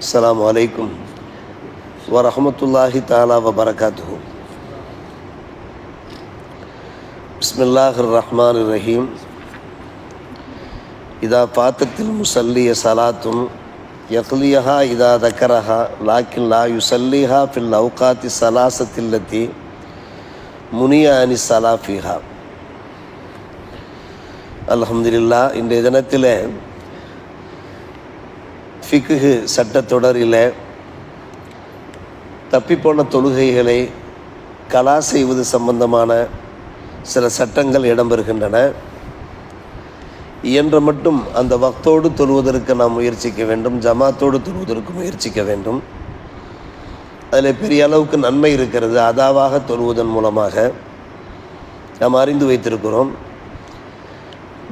அஸ்லாம் வலைக்கும் வரமத்துல்லாஹி தாலா வபரகாத்து பிஸ்மில்லாஹ் ரஹ்மான் ரஹீம் இதா பாத்தத்தில் முசல்லிய சலாத்தும் யக்லியஹா இதா தக்கரஹா லாக்கின் லா யுசல்லிஹா ஃபில் அவுகாத்தி சலாசத்தில்லத்தி முனியா அனி சலாஃபிஹா அலமதுல்லா இன்றைய தினத்தில் ஃபிக்குஹு சட்டத்தொடரில் தப்பிப்போன தொழுகைகளை கலா செய்வது சம்பந்தமான சில சட்டங்கள் இடம்பெறுகின்றன. இயன்ற மட்டும் அந்த வக்தோடு தொழுவதற்கு நாம் முயற்சிக்க வேண்டும் ஜமாத்தோடு தொழுவதற்கு முயற்சிக்க வேண்டும். அதில் பெரிய அளவுக்கு நன்மை இருக்கிறது அதாவாக தொழுவதன் மூலமாக. நாம் அறிந்து வைத்திருக்கிறோம்.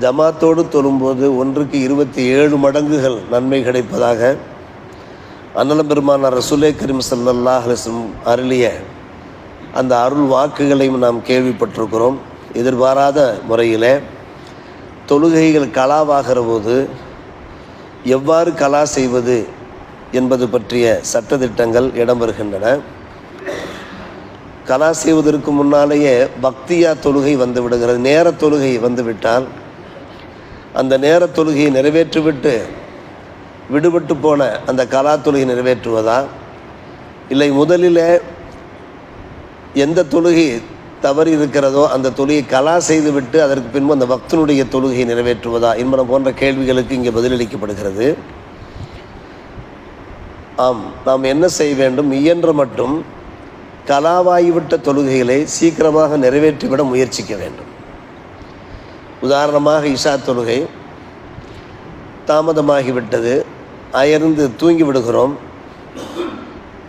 ஜமாத்தோடு தொழும்போது ஒன்றுக்கு இருபத்தி ஏழு மடங்குகள் நன்மை கிடைப்பதாக அன்னலம் பெருமான ரசுலே கரீம் சல்லல்லாஹ் அலிஸ்லம் அருளிய அந்த அருள் வாக்குகளையும் நாம் கேள்விப்பட்டிருக்கிறோம். எதிர்பாராத முறையில் தொழுகைகள் கலாவாகிற போது எவ்வாறு கலா செய்வது என்பது பற்றிய சட்டத்திட்டங்கள் இடம்பெறுகின்றன. கலா செய்வதற்கு முன்னாலேயே பக்தியா தொழுகை வந்து விடுகிறது. நேர தொழுகை வந்துவிட்டால் அந்த நேர தொழுகையை நிறைவேற்றிவிட்டு விடுபட்டு போன அந்த கலா தொழுகை நிறைவேற்றுவதா? இல்லை முதலில் எந்த தொழுகை தவறு இருக்கிறதோ அந்த தொழுகை கலா செய்துவிட்டு அதற்கு பின்பு அந்த பக்தனுடைய தொழுகையை நிறைவேற்றுவதா என்பன போன்ற கேள்விகளுக்கு இங்கே பதிலளிக்கப்படுகிறது. ஆம் நாம் என்ன செய்ய வேண்டும்? இயன்ற மட்டும் கலாவாய்விட்ட தொழுகைகளை சீக்கிரமாக நிறைவேற்றிவிட முயற்சிக்க வேண்டும். உதாரணமாக இஷா தொழுகை தாமதமாகிவிட்டது அயர்ந்து தூங்கி விடுகிறோம்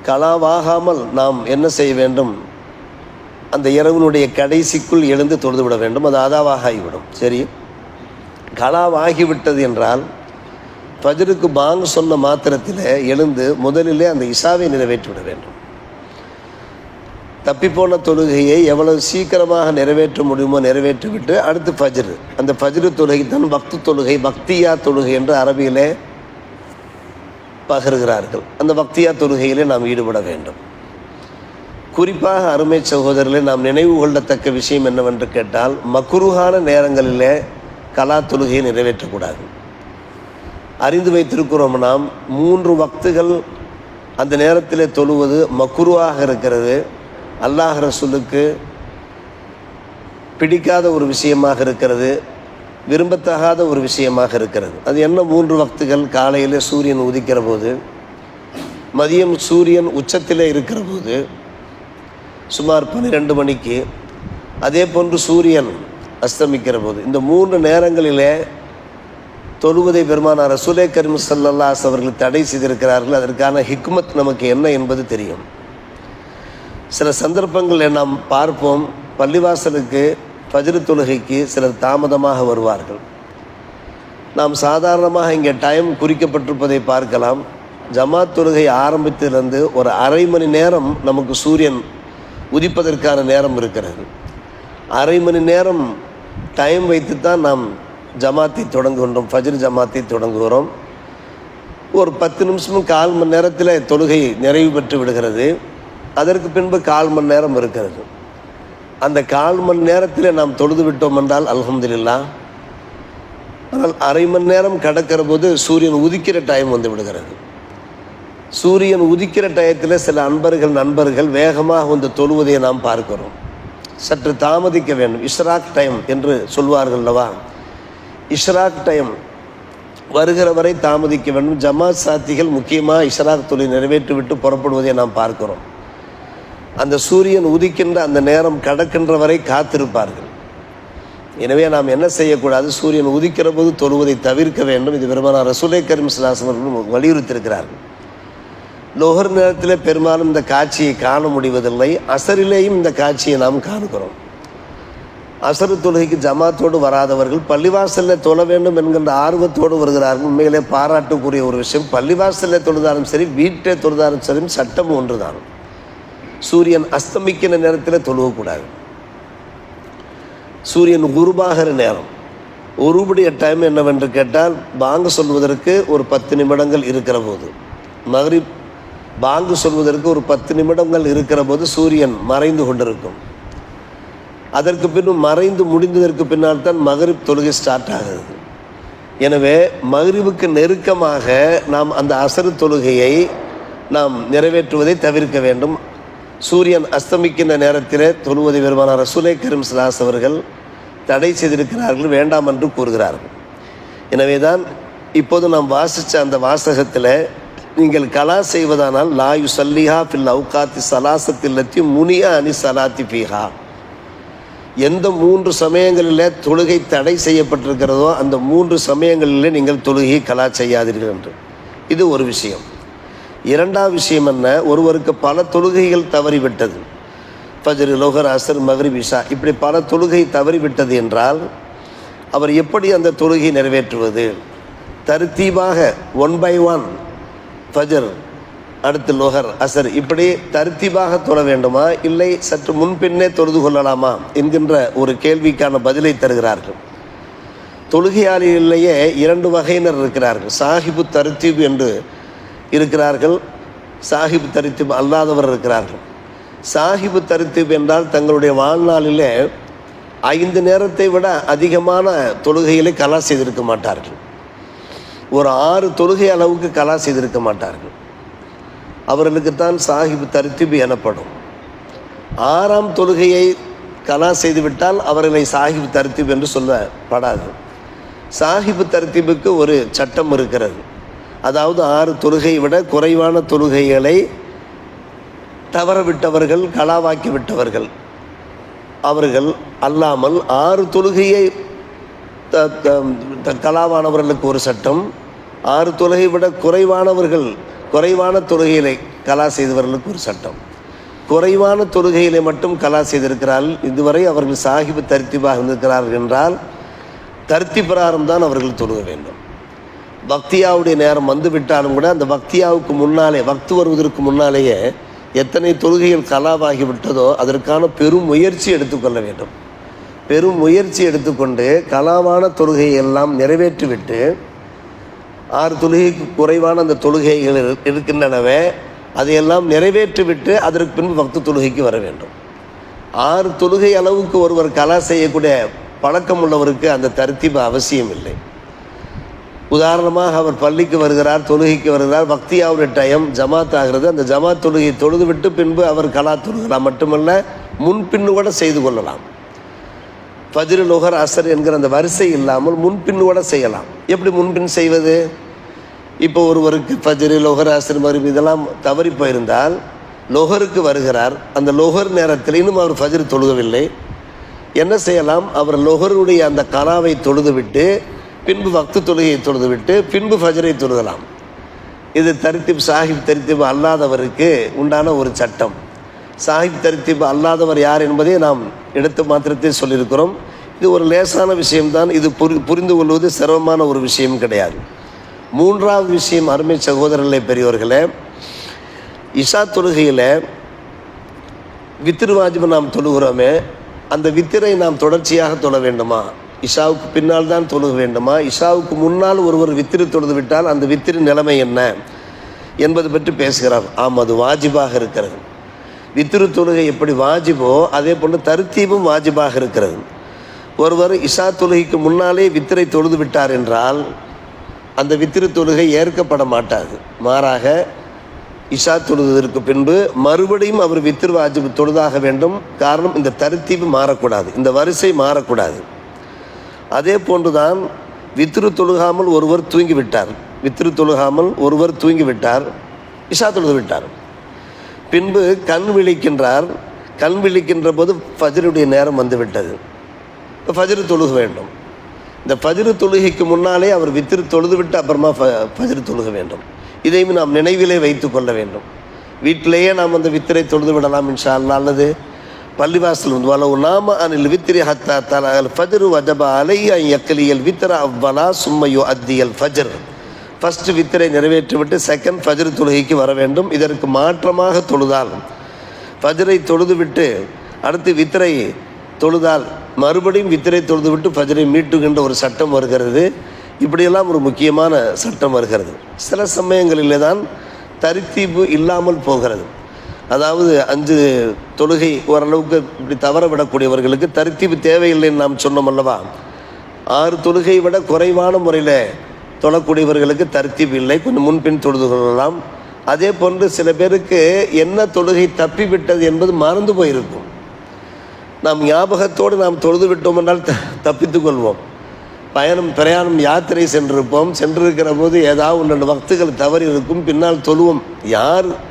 கலாவாகாமல் நாம் என்ன செய்ய வேண்டும்? அந்த இரவினுடைய கடைசிக்குள் எழுந்து தொழுது விட வேண்டும். அது அதாவாக ஆகிவிடும் சரி. கலாவாகிவிட்டது என்றால் பஜருக்கு பாங் சொன்ன மாத்திரத்தில் எழுந்து முதலிலே அந்த இசாவை நிறைவேற்றி விட வேண்டும். தப்பிப்போன தொழுகையை எவ்வளவு சீக்கிரமாக நிறைவேற்ற முடியுமோ நிறைவேற்றிவிட்டு அடுத்து ஃபஜ்ரு. அந்த ஃபஜ்ரு தொழுகை தான் பக்து தொழுகை பக்தியா தொழுகை என்று அரபியிலே பகிர்கிறார்கள். அந்த பக்தியா தொழுகையிலே நாம் ஈடுபட வேண்டும். குறிப்பாக அருமை சகோதரர்களை நாம் நினைவு கொள்ளத்தக்க விஷயம் என்னவென்று கேட்டால் மக்குருகான நேரங்களிலே கலா தொழுகையை நிறைவேற்றக்கூடாது. அறிந்து வைத்திருக்கிறோம் நாம் மூன்று வக்துகள் அந்த நேரத்தில் தொழுவது மக்குருவாக இருக்கிறது. அல்லாஹ் ரசூலுக்கு பிடிக்காத ஒரு விஷயமாக இருக்கிறது விரும்பத்தகாத ஒரு விஷயமாக இருக்கிறது. அது என்ன மூன்று வக்துகள்? காலையில் சூரியன் உதிக்கிற போது மதியம் சூரியன் உச்சத்தில் இருக்கிற போது சுமார் பன்னிரெண்டு மணிக்கு அதே போன்று சூரியன் அஸ்தமிக்கிற போது இந்த மூன்று நேரங்களிலே தொழுவதை பெருமானார் ரசூலே கரீம் சல்லல்லாஸ் அவர்கள் தடை செய்திருக்கிறார்கள். அதற்கான ஹிக்மத் நமக்கு என்ன என்பது தெரியும். சில சந்தர்ப்பங்களில் நாம் பார்ப்போம் பள்ளிவாசலுக்கு பஜ்ரு தொழுகைக்கு சிலர் தாமதமாக வருவார்கள். நாம் சாதாரணமாக இங்கே டைம் குறிக்கப்பட்டிருப்பதை பார்க்கலாம். ஜமாத் தொழுகை ஆரம்பித்திலிருந்து ஒரு அரை மணி நேரம் நமக்கு சூரியன் உதிப்பதற்கான நேரம் இருக்கிறது. அரை மணி நேரம் டைம் வைத்து தான் நாம் ஜமாத்தை தொடங்குகின்றோம் ஃபஜ்ர் ஜமாத்தை தொடங்குகிறோம். ஒரு பத்து நிமிஷமும் கால் மணி நேரத்தில் தொழுகை நிறைவு பெற்று விடுகிறது. அதற்கு பின்பு கால் மணி நேரம் இருக்கிறது. அந்த கால் மணி நேரத்தில் நாம் தொழுது விட்டோம் என்றால் அல்ஹம்துலில்லா ஆனால் அரை மணி நேரம் கடக்கிற போது சூரியன் உதிக்கிற டைம் வந்து விடுகிறது. சூரியன் உதிக்கிற டயத்தில் சில அன்பர்கள் நண்பர்கள் வேகமாக வந்து தொழுவதை நாம் பார்க்கிறோம். சற்று தாமதிக்க வேண்டும். இஷ்ராக் டைம் என்று சொல்வார்கள் அல்லவா? இஷ்ராக் டைம் வருகிற வரை தாமதிக்க வேண்டும். ஜமாத் சாத்திகள் முக்கியமாக இஷ்ராக் தொழில் நிறைவேற்றிவிட்டு புறப்படுவதை நாம் பார்க்கிறோம். அந்த சூரியன் உதிக்கின்ற அந்த நேரம் கடக்கின்ற வரை காத்திருப்பார்கள். எனவே நாம் என்ன செய்யக்கூடாது? சூரியன் உதிக்கிற போது தொழுவதை தவிர்க்க வேண்டும். இது பெருமானார் ரசூலை கரீம் சிலாசன் வலியுறுத்தியிருக்கிறார்கள். லோகர் நேரத்தில் பெரும்பாலும் இந்த காட்சியை காண முடிவதில்லை. அசரிலேயும் இந்த காட்சியை நாம் காணுகிறோம். அசரு தொழுகைக்கு ஜமாத்தோடு வராதவர்கள் பள்ளிவாசலில் தொழ வேண்டும் என்கின்ற ஆர்வத்தோடு வருகிறார்கள். உண்மையிலே பாராட்டுக்குரிய ஒரு விஷயம். பள்ளிவாசலில் தொழுதாலும் சரி வீட்டை தொழுதாலும் சரி சட்டம் ஒன்று தான் சூரியன் அஸ்தமிக்கிற நேரத்தில் தொழுவக்கூடாது சூரியன் குருபாகிற நேரம். ஒருபடிய டைம் என்னவென்று கேட்டால் பாங்கு சொல்வதற்கு ஒரு பத்து நிமிடங்கள் இருக்கிற போது. மகரிப் பாங்கு சொல்வதற்கு ஒரு பத்து நிமிடங்கள் இருக்கிற போது சூரியன் மறைந்து கொண்டிருக்கும். அதற்கு பின்னும் மறைந்து முடிந்ததற்கு பின்னால் தான் மகரிப் தொழுகை ஸ்டார்ட் ஆகுது எனவே மகரிவுக்கு நெருக்கமாக நாம் அந்த அசரு தொழுகையை நாம் நிறைவேற்றுவதை தவிர்க்க வேண்டும். சூரியன் அஸ்தமிக்கின்ற நேரத்தில் தொழுவதை பெருமான ரசூலை கரும் சலாஸ் அவர்கள் தடை செய்திருக்கிறார்கள் வேண்டாம் என்று கூறுகிறார்கள். எனவே தான் இப்போது நாம் வாசித்த அந்த வாசகத்தில் நீங்கள் கலா செய்வதானால் லாயு சல்லிஹா ஃபில் அவுகாத்தி சலாசத்தில்லத்தி முனியா அனி சலாத்தி பீஹா எந்த மூன்று சமயங்களில் தொழுகை தடை செய்யப்பட்டிருக்கிறதோ அந்த மூன்று சமயங்களில் நீங்கள் தொழுகையை கலா செய்யாதீர்கள் என்று. இது ஒரு விஷயம். இரண்டாவது விஷயம் என்ன? ஒருவருக்கு பல தொழுகைகள் தவறிவிட்டது. ஃபஜ்ரு லோகர் அசர் மகரிப் இஷா இப்படி பல தொழுகை தவறிவிட்டது என்றால் அவர் எப்படி அந்த தொழுகை நிறைவேற்றுவது? தருத்தீபாக ஒன் பை ஒன் ஃபஜர் அடுத்து லோகர் அசர் இப்படி தருத்தீபாக தொழ வேண்டுமா? இல்லை சற்று முன்பின்னே தொழுது கொள்ளலாமா? என்கின்ற ஒரு கேள்விக்கான பதிலை தருகிறார்கள். தொழுகையாளிகளிலேயே இரண்டு வகையினர் இருக்கிறார்கள். சாஹிபு தருத்தீப் என்று இருக்கிறார்கள். சாஹிப் தரித்தீப் அல்லாதவர் இருக்கிறார்கள். சாஹிப் தரித்தீப் என்றால் தங்களுடைய வாழ்நாளிலே ஐந்து நேரத்தை விட அதிகமான தொழுகைகளை கலா செய்திருக்க மாட்டார்கள். ஒரு ஆறு தொழுகை அளவுக்கு கலா செய்திருக்க மாட்டார்கள். அவர்களுக்குத்தான் சாஹிப் தரித்திபு எனப்படும். ஆறாம் தொழுகையை கலா செய்துவிட்டால் அவர்களை சாஹிப் தரித்திப் என்று சொல்லப்படாது. சாஹிப் தரித்திபுக்கு ஒரு சட்டம் இருக்கிறது. அதாவது ஆறு தொழுகையை விட குறைவான தொழுகைகளை தவறவிட்டவர்கள் விட்டவர்கள் விட்டவர்கள் அவர்கள் அல்லாமல் ஆறு தொழுகையை த- த- த- கலாவானவர்களுக்கு ஒரு சட்டம் ஆறு தொழுகை விட குறைவானவர்கள் குறைவான தொழுகைகளை கலா செய்தவர்களுக்கு ஒரு சட்டம். குறைவான தொழுகைகளை மட்டும் கலா செய்திருக்கிறார்கள். இதுவரை அவர்கள் சாஹிபு தரித்திபாக இருந்திருக்கிறார்கள் என்றால் தர்த்தி பிரகாரம் தான் அவர்கள் தொழுக வேண்டும். பக்தியாவுடைய நேரம் வந்து விட்டாலும் கூட அந்த பக்தியாவுக்கு முன்னாலே பக்து வருவதற்கு முன்னாலேயே எத்தனை தொழுகைகள் கலாவாகி விட்டதோ அதற்கான பெரும் முயற்சி எடுத்துக்கொள்ள வேண்டும். பெரும் முயற்சி எடுத்துக்கொண்டு கலாவான தொழுகையை எல்லாம் நிறைவேற்றிவிட்டு ஆறு தொழுகைக்கு குறைவான அந்த தொழுகைகள் இரு- இருக்கின்றனவே அதையெல்லாம் நிறைவேற்றிவிட்டு அதற்கு பின்பு பக்து தொழுகைக்கு வர வேண்டும். ஆறு தொழுகை அளவுக்கு ஒருவர் கலா செய்யக்கூடிய பழக்கம் உள்ளவருக்கு அந்த தர்த்தீபு அவசியம் இல்லை உதாரணமாக அவர் பள்ளிக்கு வருகிறார் தொழுகைக்கு வருகிறார் பக்தியாவுடைய டைம் ஜமாத் ஆகிறது. அந்த ஜமாத் தொழுகையை தொழுது விட்டு பின்பு அவர் கலா தொழுகலாம். மட்டுமல்ல முன்பின்னு கூட செய்து கொள்ளலாம். ஃபஜ்ரு நுகர் அசர் என்கிற அந்த வரிசை இல்லாமல் முன்பின் கூட செய்யலாம். எப்படி முன்பின் செய்வது? இப்போ ஒருவருக்கு ஃபஜ்ரு லொஹர் அசர் மருவி இதெல்லாம் தவறி போயிருந்தால் லொஹருக்கு வருகிறார். அந்த லொஹர் நேரத்தில் இன்னும் அவர் ஃபஜ்ரு தொழுகவில்லை. என்ன செய்யலாம்? அவர் லொஹருடைய அந்த கலாவை தொழுது விட்டு பின்பு வக்து தொழுகையை தொழுதுவிட்டு பின்பு ஃபஜரை தொழுதலாம். இது தரித்திப் சாஹிப் தரித்திப் அல்லாதவருக்கு உண்டான ஒரு சட்டம். சாஹிப் தரித்திப் அல்லாதவர் யார் என்பதை நாம் எடுத்து மாத்திரத்தை சொல்லியிருக்கிறோம். இது ஒரு லேசான விஷயம்தான். இது புரி புரிந்து கொள்வது சிரமமான ஒரு விஷயம் கிடையாது. மூன்றாவது விஷயம் அருமை சகோதரர்களே பெரியவர்களே இஷா தொழுகையில் வித்திரு வாஜிபை நாம் தொழுகிறோமே அந்த வித்திரை நாம் தொடர்ச்சியாக தொழ வேண்டுமா? இஷாவுக்கு பின்னால் தான் தொழுக வேண்டுமா? இஷாவுக்கு முன்னால் ஒருவர் வித்திரு தொழுது விட்டால் அந்த வித்திரு நிலைமை என்ன? என்பது பற்றி பேசுகிறார். ஆம் அது வாஜிபாக இருக்கிறது. வித்திரு தொழுகை எப்படி வாஜிபோ அதே போன்று தருத்தீபும் வாஜிபாக இருக்கிறது. ஒருவர் இஷா தொழுகைக்கு முன்னாலே வித்திரை தொழுது விட்டார் என்றால் அந்த வித்திரு தொழுகை ஏற்கப்பட மாட்டாது. மாறாக இஷா தொழுதற்கு பின்பு மறுபடியும் அவர் வித்திரு வாஜிபு தொழுதாக வேண்டும். காரணம் இந்த தருத்தீவு மாறக்கூடாது. இந்த வரிசை மாறக்கூடாது. அதே போன்றுதான் வித்திரு தொழுகாமல் ஒருவர் தூங்கிவிட்டார். வித்திரு தொழுகாமல் ஒருவர் தூங்கிவிட்டார். இஷா தொழுது விட்டார் பின்பு கண் விழிக்கின்றார். கண் விழிக்கின்ற போது ஃபஜருடைய நேரம் வந்துவிட்டது. இப்போ ஃபஜரு தொழுக வேண்டும். இந்த ஃபஜரு தொழுகைக்கு முன்னாலே அவர் வித்திரு தொழுது விட்டு அப்புறமா ஃப தொழுக வேண்டும். இதையும் நாம் நினைவிலே வைத்து கொள்ள வேண்டும். வீட்டிலேயே நாம் அந்த வித்திரை தொழுது விடலாம் இன்ஷா அல்லாஹ். அல்லது பள்ளிவாசல் வந்து வலவு நாம அனில் வித்திரி ஹத்தா தலா அல் ஃபஜ்ரு வஜப அலை யக்கலியல் வித்திர அவ்வலா சும்மையோ அத்தியல் ஃபஜர். ஃபஸ்ட்டு வித்திரை நிறைவேற்றிவிட்டு செகண்ட் ஃபஜ்ரு தொழுகைக்கு வர வேண்டும். இதற்கு மாற்றமாக தொழுதால் ஃபஜ்ரை தொழுதுவிட்டு அடுத்து வித்திரை தொழுதால் மறுபடியும் வித்திரை தொழுதுவிட்டு ஃபஜ்ரை மீட்டுகின்ற ஒரு சட்டம் வருகிறது. இப்படியெல்லாம் ஒரு முக்கியமான சட்டம் வருகிறது. சில சமயங்களிலே தான் தரித்தீப்பு இல்லாமல் போகிறது. அதாவது அஞ்சு தொழுகை ஓரளவுக்கு இப்படி தவற விடக்கூடியவர்களுக்கு தரித்தீவு தேவையில்லைன்னு நாம் சொன்னோம் அல்லவா? ஆறு தொழுகை விட குறைவான முறையில் தொழக்கூடியவர்களுக்கு தர்த்தீப் இல்லை. கொஞ்சம் முன்பின் தொழுது கொள்ளலாம். அதே போன்று சில பேருக்கு என்ன தொழுகை தப்பி விட்டது என்பது மறந்து போயிருக்கும். நாம் ஞாபகத்தோடு நாம் தொழுது விட்டோம் என்றால் த தப்பித்து கொள்வோம். பயணம் பிரயாணம் யாத்திரை சென்றிருப்போம். சென்றிருக்கிற போது ஏதாவது ஒன்று வக்துகள் தவறி இருக்கும் பின்னால் தொழுவோம். யார்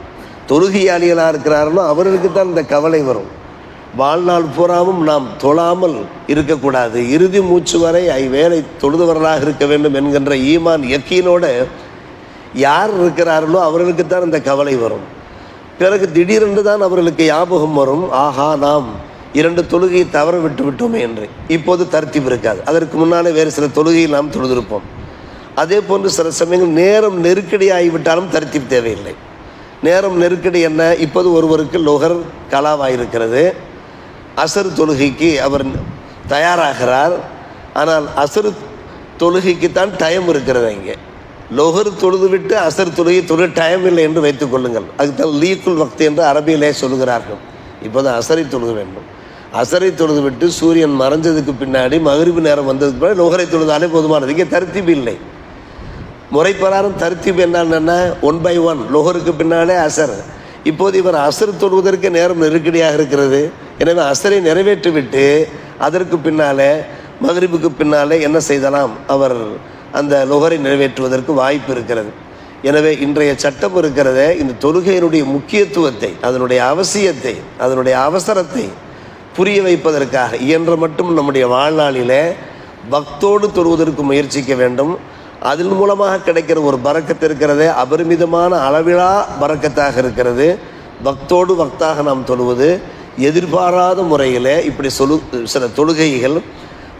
தொழுகையாளிகளாக இருக்கிறார்களோ அவர்களுக்கு தான் இந்த கவலை வரும். வாழ்நாள் பூராவும் நாம் தொழாமல் இருக்கக்கூடாது. இறுதி மூச்சு வரை ஐ வேலை தொழுதவர்களாக இருக்க வேண்டும் என்கின்ற ஈமான் யக்கீனோடு யார் இருக்கிறார்களோ அவர்களுக்கு தான் இந்த கவலை வரும். பிறகு திடீரென்று தான் அவர்களுக்கு ஞாபகம் வரும். ஆஹா நாம் இரண்டு தொழுகையை தவற விட்டு விட்டோமே என்று. இப்போது தர்த்திப்பு இருக்காது. அதற்கு முன்னாலே வேறு சில தொழுகையை நாம் தொழுதிருப்போம். அதே போன்று சில சமயங்கள் நேரம் நெருக்கடியாகிவிட்டாலும் தர்த்திப்பு தேவையில்லை. நேரம் நெருக்கடி என்ன? இப்போது ஒருவருக்கு லொகர் கலாவாயிருக்கிறது. அசர் தொழுகைக்கு அவர் தயாராகிறார். ஆனால் அசர் தொழுகைக்கு தான் டைம் இருக்கிறது இங்கே லொஹர் தொழுது விட்டு அசர் தொழுகை தொழு டைம் இல்லை என்று வைத்துக் கொள்ளுங்கள். அதுக்கு தான் லீக்குல் வக்து என்று அரபியிலே சொல்லுகிறார்கள். இப்போதான் அசரை தொழுக வேண்டும். அசரை தொழுது விட்டு சூரியன் மறைஞ்சதுக்கு பின்னாடி மகிழ்வு நேரம் வந்ததுக்கு பின்னாடி லொஹரை தொழுதாலே போதுமானது. இங்கே தருத்திப்பு இல்லை. முறைப்பராரும் தருத்திப் தர்த்தீப் என்னன்னா ஒன் பை ஒன் லோகருக்கு பின்னாலே அசர். இப்போது இவர் அசர் தொழுவதற்கு நேரம் நெருக்கடியாக இருக்கிறது. எனவே அசரை நிறைவேற்றிவிட்டு அதற்கு பின்னாலே மகரிபுக்கு பின்னாலே என்ன செய்தலாம்? அவர் அந்த லொகரை நிறைவேற்றுவதற்கு வாய்ப்பு இருக்கிறது. எனவே இன்றைய சட்டம் இருக்கிறதே இந்த தொழுகையினுடைய முக்கியத்துவத்தை அதனுடைய அவசியத்தை அதனுடைய அவசரத்தை புரிய வைப்பதற்காக. இயன்ற மட்டும் நம்முடைய வாழ்நாளிலே பக்தோடு தொழுவதற்கு முயற்சிக்க வேண்டும். அதன் மூலமாக கிடைக்கிற ஒரு பறக்கத்து இருக்கிறதே அபரிமிதமான அளவிலா பறக்கத்தாக இருக்கிறது. பக்தோடு பக்தாக நாம் தொழுவது. எதிர்பாராத முறையில் இப்படி சொலு சில தொழுகைகள்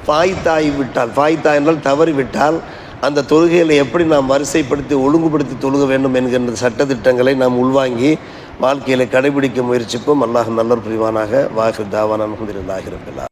பாய்த்தாய் விட்டால் பாய்த்தாய் என்றால் தவறி விட்டால் அந்த தொழுகைகளை எப்படி நாம் வரிசைப்படுத்தி ஒழுங்குபடுத்தி தொழுக வேண்டும் என்கின்ற சட்டத்திட்டங்களை நாம் உள்வாங்கி வாழ்க்கையில் கடைபிடிக்க முயற்சிப்போம். அல்லாஹ் நல்ல புரிவானாக. வாக்கு தாவான அலமதுல்லாஹிரபில்லா